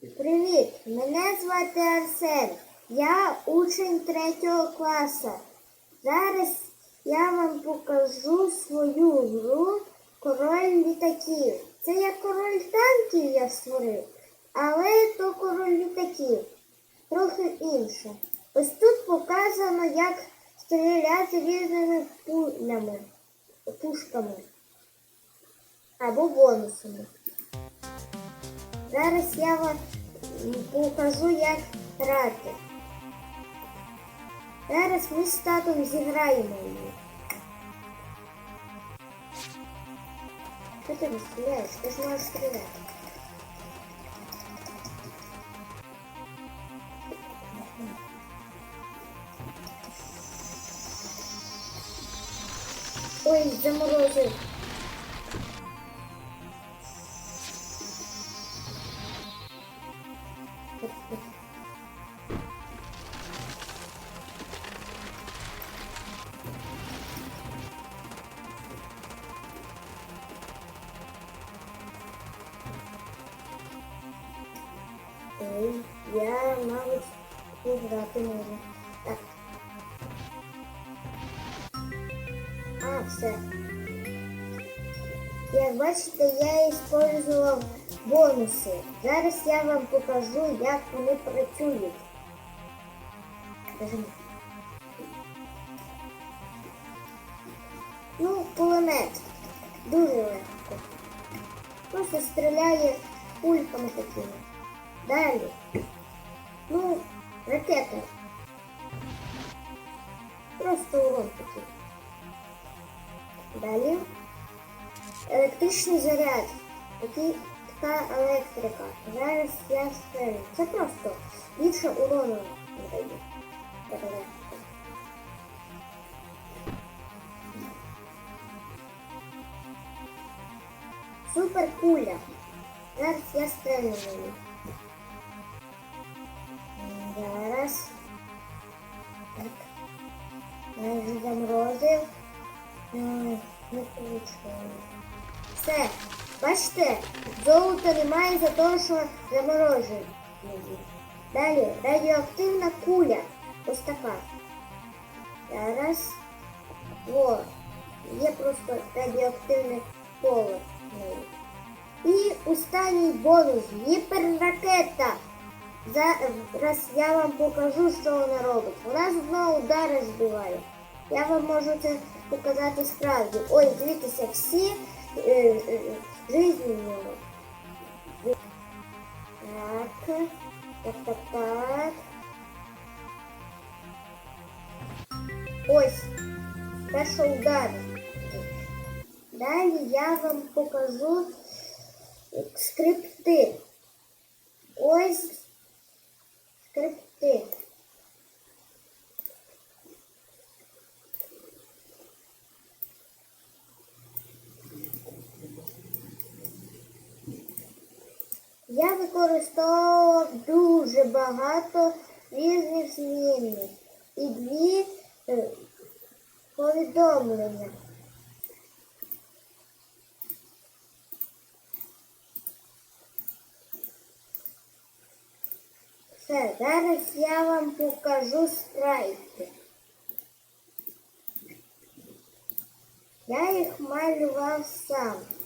Привіт! Мене звати Арсен. Я учень третього класу. Зараз я вам покажу свою гру Король літаків. Це як король танків я створив, але то король літаків. Трохи інше. Ось тут показано, як стріляти різними пулями, пушками або бонусами. Зараз я вам покажу, як грати. Зараз ми з татом зіграємо її. Що ти не стріляєш? Ти ж можеш стріляти. Ой, заморозив. Ой, я, мабуть, можу. Так. А, все. Як бачите, я использував бонуси. Зараз я вам покажу, як вони працюють. Ну, кулемет. Дуже легко. Просто стріляє пульками такими. Далі. Ну, ракета. Просто урон такий. Далі. Електричний заряд. Такий така електрика. Зараз я стрелю. Це просто більше урону дає. Супер куля. Зараз я стрелю на. Зараз. Так. Я заморозив. Не получилось. Все. Бачите, золота немає за те, що заморожив. Далі радіоактивна куля. Ось така. Зараз. О, є просто радіоактивне поле. І останній бонус гіперракета. Зараз я вам покажу, що вона робить. Вона з одного удару збиває. Я вам можу це показати справді. Ой, дивіться, всі е, е, жизні в нього. Так, так, так, так. Ось, перший удар. Далі я вам покажу скрипти. Ось скрипти. Я використовував дуже багато різних змінних і дві е, повідомлення. Все, зараз я вам покажу страйки. Я їх малював сам.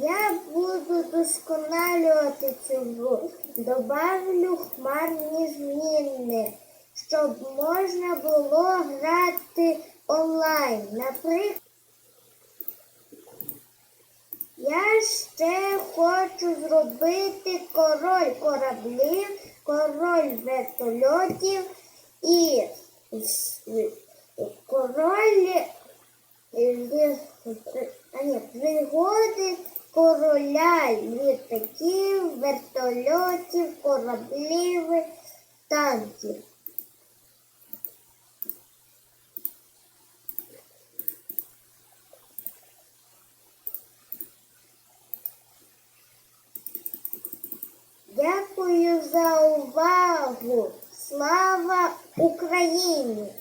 Я буду досконалювати цю. Добавлю хмарні зміни, щоб можна було грати онлайн. Наприклад, я ще хочу зробити король кораблів, король вертольотів і король а ні, пригоди короля літаків, вертольотів, кораблів, танків. Дякую за увагу. Слава Україні!